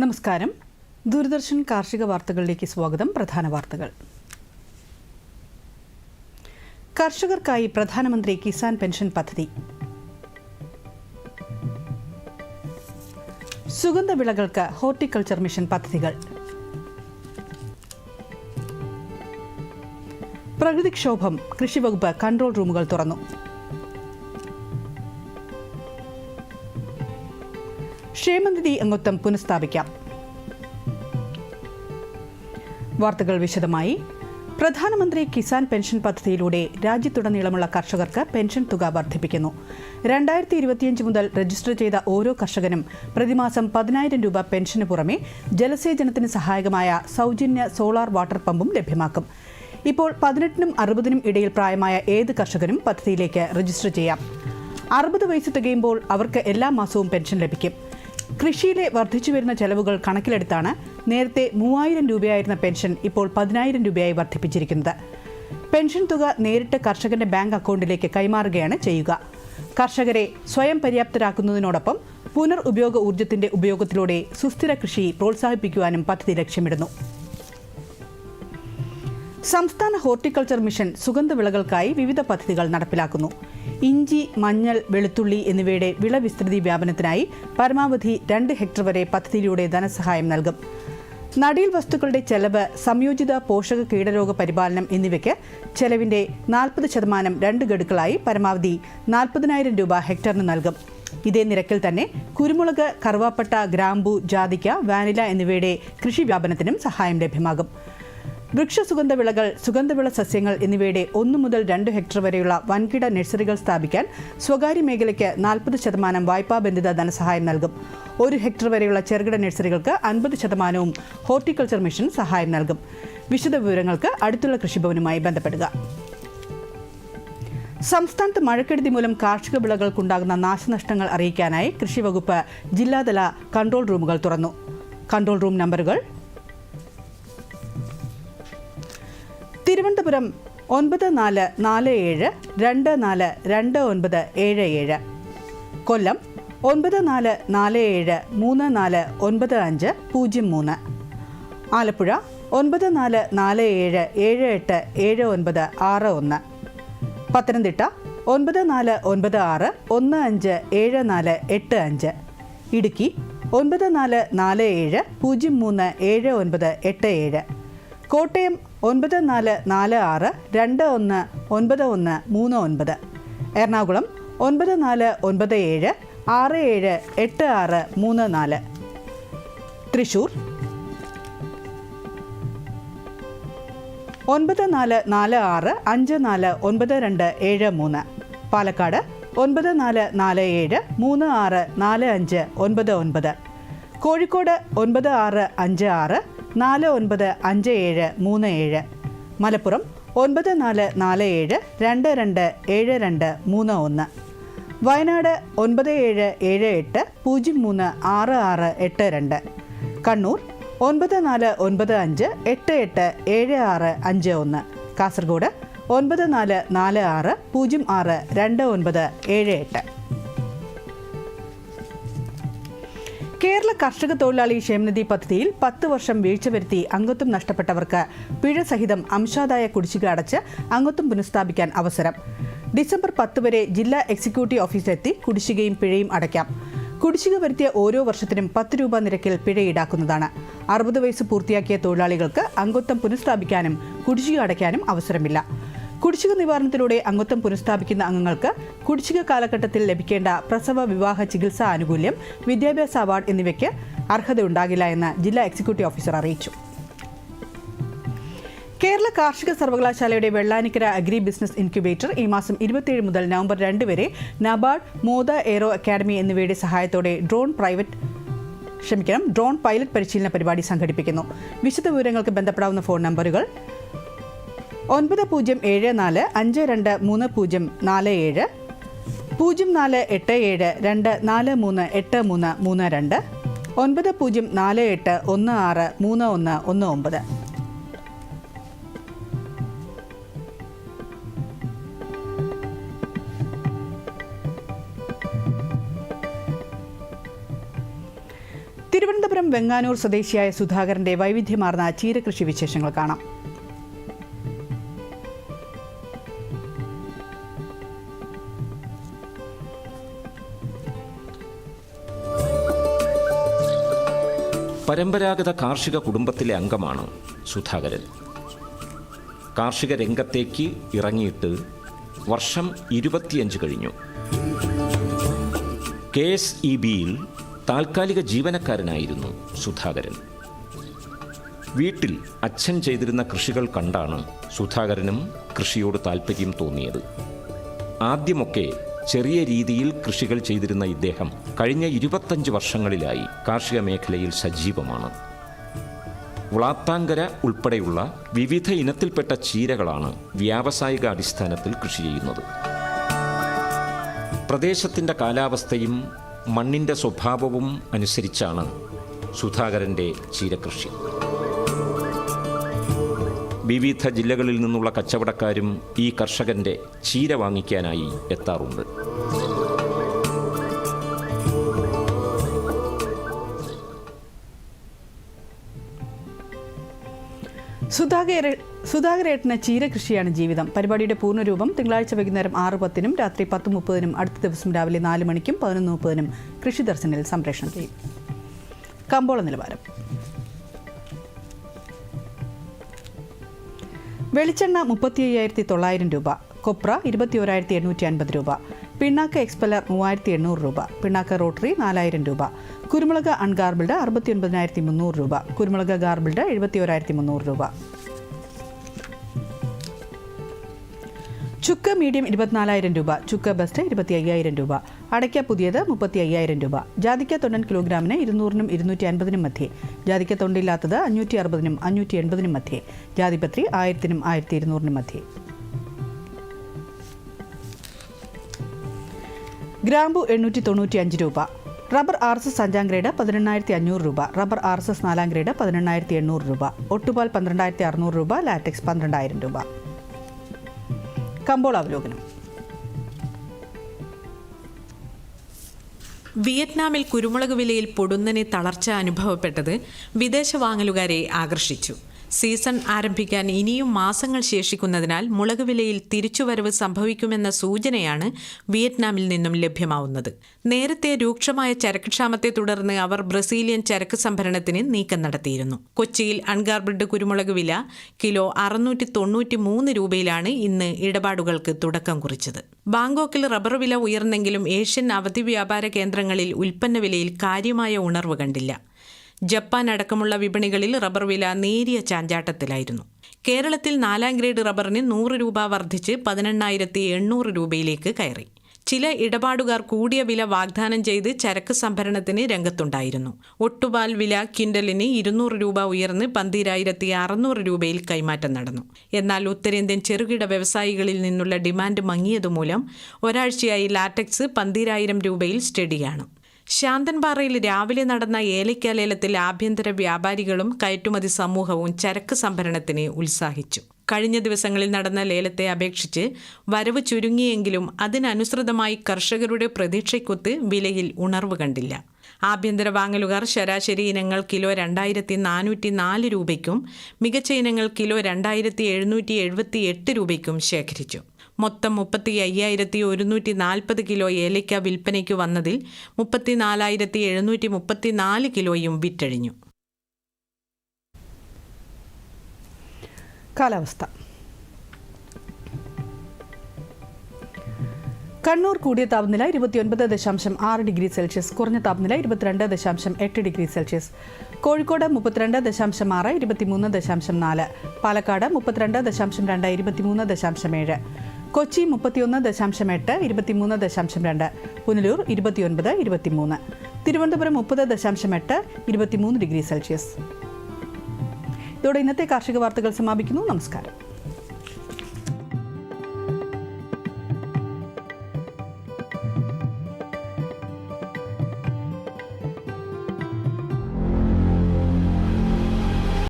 നമസ്കാരം. ദൂരദർശൻ കാർഷിക വാർത്തകളിലേക്ക് സ്വാഗതം. പ്രധാന വാർത്തകൾ. കർഷകർക്കായി പ്രധാനമന്ത്രി കിസാൻ പെൻഷൻ പദ്ധതി. സുഗന്ധവിളകൾക്ക് ഹോർട്ടിക്കൾച്ചർ മിഷൻ പദ്ധതികൾ. പ്രകൃതിക്ഷോഭം. കൃഷിവകുപ്പ് കൺട്രോൾ റൂമുകൾ തുറന്നു. ക്ഷേമനിധി അംഗത്വം പുനഃസ്ഥാപിക്കാം. വാർത്തകൾ വിശദമായി. പ്രധാനമന്ത്രി കിസാൻ പെൻഷൻ പദ്ധതിയിലൂടെ രാജ്യത്തുടനീളമുള്ള കർഷകർക്ക് പെൻഷൻ തുക വർദ്ധിപ്പിക്കുന്നു. രണ്ടായിരത്തി ഇരുപത്തിയഞ്ച് മുതൽ രജിസ്റ്റർ ചെയ്ത ഓരോ കർഷകനും പ്രതിമാസം പതിനായിരം രൂപ പെൻഷന് പുറമെ ജലസേചനത്തിന് സഹായകമായ സൗജന്യ സോളാർ വാട്ടർ പമ്പും ലഭ്യമാക്കും. ഇപ്പോൾ പതിനെട്ടിനും അറുപതിനും ഇടയിൽ പ്രായമായ ഏത് കർഷകനും പദ്ധതിയിലേക്ക് രജിസ്റ്റർ ചെയ്യാം. അറുപത് വയസ്സ് തികയുമ്പോൾ അവർക്ക് എല്ലാ മാസവും പെൻഷൻ ലഭിക്കും. കൃഷിയിലെ വർദ്ധിച്ചു വരുന്ന ചെലവുകൾ കണക്കിലെടുത്താണ് നേരത്തെ മൂവായിരം രൂപയായിരുന്ന പെൻഷൻ ഇപ്പോൾ പതിനായിരം രൂപയായി വർദ്ധിപ്പിച്ചിരിക്കുന്നത്. പെൻഷൻ തുക നേരിട്ട് കർഷകന്റെ ബാങ്ക് അക്കൗണ്ടിലേക്ക് കൈമാറുകയാണ് ചെയ്യുക. കർഷകരെ സ്വയം പര്യാപ്തരാക്കുന്നതിനോടൊപ്പം പുനർ ഉപയോഗ ഊർജത്തിന്റെ ഉപയോഗത്തിലൂടെ സുസ്ഥിര കൃഷി പ്രോത്സാഹിപ്പിക്കുവാനും പദ്ധതി ലക്ഷ്യമിടുന്നു. സംസ്ഥാന ഹോർട്ടിക്കൾച്ചർ മിഷൻ സുഗന്ധവിളകൾക്കായി വിവിധ പദ്ധതികൾ നടപ്പിലാക്കുന്നു. ഇഞ്ചി മഞ്ഞൾ വെളുത്തുള്ളി എന്നിവയുടെ വിള വിസ്തൃതി വ്യാപനത്തിനായി പരമാവധി രണ്ട് ഹെക്ടർ വരെ പദ്ധതിയിലൂടെ ധനസഹായം നൽകും. നടീൽ വസ്തുക്കളുടെ ചെലവ് സംയോജിത പോഷക കീടരോഗ പരിപാലനം എന്നിവയ്ക്ക് ചെലവിന്റെ നാൽപ്പത് ശതമാനം രണ്ട് ഗഡുക്കളായി പരമാവധി നാൽപ്പതിനായിരം രൂപ ഹെക്ടറിന് നൽകും. ഇതേ നിരക്കിൽ തന്നെ കുരുമുളക് കറുവാപ്പട്ട ഗ്രാമ്പു ജാതിക്ക വാനില എന്നിവയുടെ കൃഷി വ്യാപനത്തിനും സഹായം ലഭ്യമാകും. വൃക്ഷസുഗന്ധ വിളകൾ സുഗന്ധവിള സസ്യങ്ങൾ എന്നിവയുടെ ഒന്നു മുതൽ രണ്ട് ഹെക്ടർ വരെയുള്ള വൻകിട നഴ്സറികൾ സ്ഥാപിക്കാൻ സ്വകാര്യ മേഖലയ്ക്ക് നാൽപ്പത് ശതമാനം വായ്പാബന്ധിത ധനസഹായം നൽകും. ഒരു ഹെക്ടർ വരെയുള്ള ചെറുകിട നഴ്സറികൾക്ക് അൻപത് ശതമാനവും ഹോർട്ടിക്കൾച്ചർ മിഷൻ സഹായം നൽകും. വിശദ വിവരങ്ങൾക്ക് അടുത്തുള്ള കൃഷിഭവനുമായി ബന്ധപ്പെടുക. സംസ്ഥാനത്ത് മഴക്കെടുതി മൂലം കാർഷിക വിളകൾക്കുണ്ടാകുന്ന നാശനഷ്ടങ്ങൾ അറിയിക്കാനായി കൃഷിവകുപ്പ് ജില്ലാതല കൺട്രോൾ റൂമുകൾ തുറന്നു. കൺട്രോൾ റൂം നമ്പറുകൾ തിരുവനന്തപുരം ഒൻപത് നാല് നാല് ഏഴ് രണ്ട് നാല് രണ്ട് ഒൻപത് ഏഴ് ഏഴ്. കൊല്ലം ഒൻപത് നാല് നാല് ഏഴ് മൂന്ന് നാല് ഒൻപത് അഞ്ച് പൂജ്യം മൂന്ന്. ആലപ്പുഴ ഒൻപത് നാല് നാല് ഏഴ് ഏഴ് എട്ട് ഏഴ് ഒൻപത് ആറ് ഒന്ന്. പത്തനംതിട്ട ഒൻപത് നാല് ഒൻപത് ആറ് ഒന്ന് അഞ്ച് ഏഴ് നാല് എട്ട് അഞ്ച്. ഇടുക്കി ഒൻപത് നാല് നാല് ഏഴ് പൂജ്യം മൂന്ന് ഏഴ് ഒൻപത് എട്ട് ഏഴ്. കോട്ടയം ഒൻപത് നാല് നാല് ആറ് രണ്ട് ഒന്ന് ഒൻപത് ഒന്ന് മൂന്ന് ഒൻപത്. എറണാകുളം ഒൻപത് നാല് ഒൻപത് ഏഴ് ആറ് ഏഴ് എട്ട് ആറ് മൂന്ന് നാല്. തൃശൂർ ഒൻപത് നാല് നാല് ആറ് അഞ്ച് നാല് ഒൻപത് രണ്ട് ഏഴ് മൂന്ന്. പാലക്കാട് ഒൻപത് നാല് നാല് ഏഴ് മൂന്ന് ആറ് നാല് അഞ്ച് ഒൻപത് ഒൻപത്. കോഴിക്കോട് ഒൻപത് ആറ് അഞ്ച് ആറ് നാല് ഒൻപത് അഞ്ച് ഏഴ് മൂന്ന് ഏഴ്. മലപ്പുറം ഒൻപത് നാല് നാല് ഏഴ് രണ്ട് രണ്ട് ഏഴ് രണ്ട് മൂന്ന് ഒന്ന്. വയനാട് ഒൻപത് ഏഴ് ഏഴ് എട്ട് പൂജ്യം മൂന്ന് ആറ് ആറ് എട്ട് രണ്ട്. കണ്ണൂർ ഒൻപത് നാല് ഒൻപത് അഞ്ച് എട്ട് എട്ട് ഏഴ് ആറ് അഞ്ച് ഒന്ന്. കാസർഗോഡ് ഒൻപത് നാല് നാല് ആറ് പൂജ്യം ആറ് രണ്ട് ഒൻപത് ഏഴ് എട്ട്. കേരള കർഷക തൊഴിലാളി ക്ഷേമനിധി പദ്ധതിയിൽ പത്ത് വർഷം വീഴ്ച വരുത്തി അംഗത്വം നഷ്ടപ്പെട്ടവർക്ക് പിഴ സഹിതം അംശാദായ കുടിശ്ശിക അടച്ച് അംഗത്വം പുനഃസ്ഥാപിക്കാൻ അവസരം. ഡിസംബർ പത്ത് വരെ ജില്ലാ എക്സിക്യൂട്ടീവ് ഓഫീസിലെത്തി കുടിശ്ശികയും പിഴയും അടയ്ക്കാം. കുടിശ്ശിക വരുത്തിയ ഓരോ വർഷത്തിനും പത്ത് രൂപ നിരക്കിൽ പിഴ ഈടാക്കുന്നതാണ്. അറുപത് വയസ്സ് പൂർത്തിയാക്കിയ തൊഴിലാളികൾക്ക് അംഗത്വം പുനഃസ്ഥാപിക്കാനും കുടിശ്ശിക അടയ്ക്കാനും അവസരമില്ല. കുടിശ്ശിക നിവാരണത്തിലൂടെ അംഗത്വം പുനഃസ്ഥാപിക്കുന്ന അംഗങ്ങൾക്ക് കുടിശ്ശിക കാലഘട്ടത്തിൽ ലഭിക്കേണ്ട പ്രസവ വിവാഹ ചികിത്സാ ആനുകൂല്യം വിദ്യാഭ്യാസ അവാർഡ് എന്നിവയ്ക്ക് അർഹതയുണ്ടാകില്ല എന്ന് ജില്ലാ എക്സിക്യൂട്ടീവ് ഓഫീസർ അറിയിച്ചു. കേരള കാർഷിക സർവകലാശാലയുടെ വെള്ളാനിക്കര അഗ്രി ബിസിനസ് ഇൻക്യുബേറ്റർ ഈ മാസം ഇരുപത്തിയേഴ് മുതൽ നവംബർ രണ്ട് വരെ നബാർഡ് മോദ എയ്റോ അക്കാദമി എന്നിവയുടെ സഹായത്തോടെ ഡ്രോൺ പ്രൈവറ്റ് ക്ഷമിക്കണം ഡ്രോൺ പൈലറ്റ് പരിശീലന പരിപാടി സംഘടിപ്പിക്കുന്നു. വിശദ വിവരങ്ങൾക്ക് ബന്ധപ്പെടാവുന്ന ഫോൺ നമ്പറുകൾ ഒൻപത് പൂജ്യം ഏഴ് നാല് അഞ്ച് രണ്ട് മൂന്ന് പൂജ്യം നാല് ഏഴ് പൂജ്യം നാല് എട്ട് ഏഴ് രണ്ട് നാല് മൂന്ന് എട്ട് മൂന്ന് മൂന്ന് രണ്ട് ഒൻപത് പൂജ്യം നാല് എട്ട് ഒന്ന് ആറ് മൂന്ന് ഒന്ന് ഒന്ന് ഒമ്പത് തിരുവനന്തപുരം വെങ്ങാനൂർ സ്വദേശിയായ സുധാകരന്റെ വൈവിധ്യമാർന്ന ചീരകൃഷി വിശേഷങ്ങൾ കാണാം പരമ്പരാഗത കാർഷിക കുടുംബത്തിലെ അംഗമാണ് സുധാകരൻ. കാർഷിക രംഗത്തേക്ക് ഇറങ്ങിയിട്ട് വർഷം ഇരുപത്തിയഞ്ച് കഴിഞ്ഞു. കെ എസ് ഇ ബിയിൽ താൽക്കാലിക ജീവനക്കാരനായിരുന്നു സുധാകരൻ. വീട്ടിൽ അച്ഛൻ ചെയ്തിരുന്ന കൃഷികൾ കണ്ടാണ് സുധാകരനും കൃഷിയോട് താൽപ്പര്യം തോന്നിയത്. ആദ്യമൊക്കെ ചെറിയ രീതിയിൽ കൃഷികൾ ചെയ്തിരുന്ന ഇദ്ദേഹം കഴിഞ്ഞ ഇരുപത്തഞ്ച് വർഷങ്ങളിലായി കാർഷിക മേഖലയിൽ സജീവമാണ്. വ്ളാത്താങ്കര ഉൾപ്പെടെയുള്ള വിവിധ ഇനത്തിൽപ്പെട്ട ചീരകളാണ് വ്യാവസായിക അടിസ്ഥാനത്തിൽ കൃഷി ചെയ്യുന്നത്. പ്രദേശത്തിന്റെ കാലാവസ്ഥയും മണ്ണിന്റെ സ്വഭാവവും അനുസരിച്ചാണ് സുധാകരന്റെ ചീരകൃഷി. വിവിധ ജില്ലകളിൽ നിന്നുള്ള കച്ചവടക്കാരും ഈ കർഷകന്റെ ചീര വാങ്ങിക്കാനായി എത്താറുണ്ട്. സുധാകര സുധാകരേട്ടന് ചീരകൃഷിയാണ് ജീവിതം. പരിപാടിയുടെ പൂർണരൂപം തിങ്കളാഴ്ച വൈകുന്നേരം ആറ് പത്തിനും രാത്രി പത്ത് മുപ്പതിനും അടുത്ത ദിവസം രാവിലെ നാല് മണിക്കും പതിനൊന്ന് മുപ്പതിനും കൃഷി ദർശനിൽ സംപ്രേഷണം ചെയ്യും. കമ്പോള നിലവാരം. വെളിച്ചെണ്ണ മുപ്പത്തി അയ്യായിരത്തി തൊള്ളായിരം രൂപ കൊപ്ര ഇരുപത്തി ഒരായിരത്തി എണ്ണൂറ്റി അൻപത് രൂപ പിണ്ണാക്ക എക്സ്പെല്ലർ മൂവായിരത്തി എണ്ണൂറ് രൂപ പിണ്ണാക്ക റോട്ടറി നാലായിരം രൂപ കുരുമുളക് അൺഗാർബിൾഡ് അറുപത്തി ഒൻപതിനായിരത്തി മുന്നൂറ് രൂപ കുരുമുളക് ഗാർബിൾഡ് എഴുപത്തി ഒരായിരത്തി മുന്നൂറ് രൂപ. ചുക്ക് മീഡിയം ഇരുപത്തിനാലായിരം രൂപ ചുക്ക് ബെസ്റ്റ് ഇരുപത്തി അയ്യായിരം രൂപ. അടയ്ക്ക പുതിയത് മുപ്പത്തി അയ്യായിരം രൂപ. ജാതിക്ക തൊണ്ടൻ കിലോഗ്രാമിന് ഇരുന്നൂറിനും ഇരുന്നൂറ്റി അൻപതിനും മധ്യേ. ജാതിക്ക തൊണ്ടില്ലാത്തത് അഞ്ഞൂറ്റി അറുപതിനും അഞ്ഞൂറ്റി എൺപതിനും മധ്യേ. ജാതിപത്രി ആയിരത്തിനും ആയിരത്തി ഇരുന്നൂറിനും മധ്യേ. ഗ്രാമ്പു എണ്ണൂറ്റി തൊണ്ണൂറ്റി അഞ്ച് രൂപ. റബ്ബർ ആർ എസ് എസ് അഞ്ചാം ഗ്രേഡ് പതിനെണ്ണായിരത്തി അഞ്ഞൂറ് രൂപ. റബ്ബർ ആർ എസ് എസ് നാലാം ഗ്രേഡ് പതിനെണ്ണായിരത്തി എണ്ണൂറ് രൂപ. ഒട്ടുപാൽ പന്ത്രണ്ടായിരത്തി അറുന്നൂറ് രൂപ. ലാറ്റക്സ് പന്ത്രണ്ടായിരം രൂപ. കമ്പോള അവലോകനം. വിയറ്റ്നാമിൽ കുരുമുളക് വിലയിൽ പൊടുന്നനെ തളർച്ച അനുഭവപ്പെട്ടത് വിദേശ വാങ്ങലുകാരെ ആകർഷിച്ചു. സീസൺ ആരംഭിക്കാൻ ഇനിയും മാസങ്ങൾ ശേഷിക്കുന്നതിനാൽ മുളക് വിലയിൽ തിരിച്ചുവരവ് സംഭവിക്കുമെന്ന സൂചനയാണ് വിയറ്റ്നാമിൽ നിന്നും ലഭ്യമാവുന്നത്. നേരത്തെ രൂക്ഷമായ ചരക്കുക്ഷാമത്തെ തുടർന്ന് അവർ ബ്രസീലിയൻ ചരക്ക് സംഭരണത്തിന് നീക്കം നടത്തിയിരുന്നു. കൊച്ചിയിൽ അൺഗാർബിഡ് കുരുമുളക് വില കിലോ അറുന്നൂറ്റി തൊണ്ണൂറ്റി മൂന്ന് രൂപയിലാണ് ഇന്ന് ഇടപാടുകൾക്ക് തുടക്കം കുറിച്ചത്. ബാങ്കോക്കിൽ റബ്ബർ വില ഉയർന്നെങ്കിലും ഏഷ്യൻ അവധി വ്യാപാര കേന്ദ്രങ്ങളിൽ ഉൽപ്പന്ന വിലയിൽ കാര്യമായ ഉണർവ് കണ്ടില്ല. ജപ്പാൻ അടക്കമുള്ള വിപണികളിൽ റബ്ബർ വില നേരിയ ചാഞ്ചാട്ടത്തിലായിരുന്നു. കേരളത്തിൽ നാലാം ഗ്രേഡ് റബ്ബറിന് നൂറ് രൂപ വർദ്ധിച്ച് പതിനെണ്ണായിരത്തി എണ്ണൂറ് രൂപയിലേക്ക് കയറി. ചില ഇടപാടുകാർ കൂടിയ വില വാഗ്ദാനം ചെയ്ത് ചരക്ക് സംഭരണത്തിന് രംഗത്തുണ്ടായിരുന്നു. ഒട്ടുപാൽ വില ക്വിന്റലിന് ഇരുന്നൂറ് രൂപ ഉയർന്ന് പന്തിരായിരത്തി അറുന്നൂറ് രൂപയിൽ കൈമാറ്റം നടന്നു. എന്നാൽ ഉത്തരേന്ത്യൻ ചെറുകിട വ്യവസായികളിൽ നിന്നുള്ള ഡിമാൻഡ് മങ്ങിയതുമൂലം ഒരാഴ്ചയായി ലാറ്റക്സ് പന്തിരായിരം രൂപയിൽ സ്റ്റഡിയാണ്. ശാന്തൻപാറയിൽ രാവിലെ നടന്ന ഏലയ്ക്ക ലേലത്തിൽ ആഭ്യന്തര വ്യാപാരികളും കയറ്റുമതി സമൂഹവും ചരക്ക് സംഭരണത്തിന് ഉത്സാഹിച്ചു. കഴിഞ്ഞ ദിവസങ്ങളിൽ നടന്ന ലേലത്തെ അപേക്ഷിച്ച് വരവ് ചുരുങ്ങിയെങ്കിലും അതിനനുസൃതമായി കർഷകരുടെ പ്രതീക്ഷയ്ക്കൊത്ത് വിലയിൽ ഉണർവ് കണ്ടില്ല. ആഭ്യന്തര വാങ്ങലുകാർ ശരാശരി ഇനങ്ങൾ കിലോ രണ്ടായിരത്തി നാനൂറ്റി നാല് രൂപയ്ക്കും മികച്ച ഇനങ്ങൾ കിലോ രണ്ടായിരത്തി എഴുന്നൂറ്റി എഴുപത്തി എട്ട് രൂപയ്ക്കും ശേഖരിച്ചു. മൊത്തം മുപ്പത്തി അയ്യായിരത്തി ഒരുന്നൂറ്റി നാൽപ്പത് കിലോ ഏലയ്ക്ക വിൽപ്പനയ്ക്ക് വന്നതിൽ മുപ്പത്തി നാലായിരത്തി എഴുന്നൂറ്റി മുപ്പത്തി നാല് കിലോയും വിറ്റഴിഞ്ഞു. കാലാവസ്ഥ. കണ്ണൂർ കൂടിയ താപനില ഇരുപത്തിയൊൻപത് ദശാംശം ആറ് ഡിഗ്രി സെൽഷ്യസ് കുറഞ്ഞ താപനില ഇരുപത്തിരണ്ട് ദശാംശം എട്ട് ഡിഗ്രി സെൽഷ്യസ്. കോഴിക്കോട് മുപ്പത്തിരണ്ട് ദശാംശം ആറ് ഇരുപത്തിമൂന്ന് ദശാംശം നാല്. പാലക്കാട് മുപ്പത്തിരണ്ട് ദശാംശം രണ്ട് ഇരുപത്തിമൂന്ന് ദശാംശം ഏഴ്. കൊച്ചി മുപ്പത്തിയൊന്ന് ദശാംശം എട്ട് ഇരുപത്തിമൂന്ന് ദശാംശം രണ്ട്. പുനലൂർ ഇരുപത്തിയൊൻപത് ഇരുപത്തിമൂന്ന്. തിരുവനന്തപുരം മുപ്പത് ദശാംശം എട്ട് ഇരുപത്തിമൂന്ന് ഡിഗ്രി സെൽഷ്യസ്. ഇതോടെ ഇന്നത്തെ കാർഷിക വാർത്തകൾ സമാപിക്കുന്നു. നമസ്കാരം.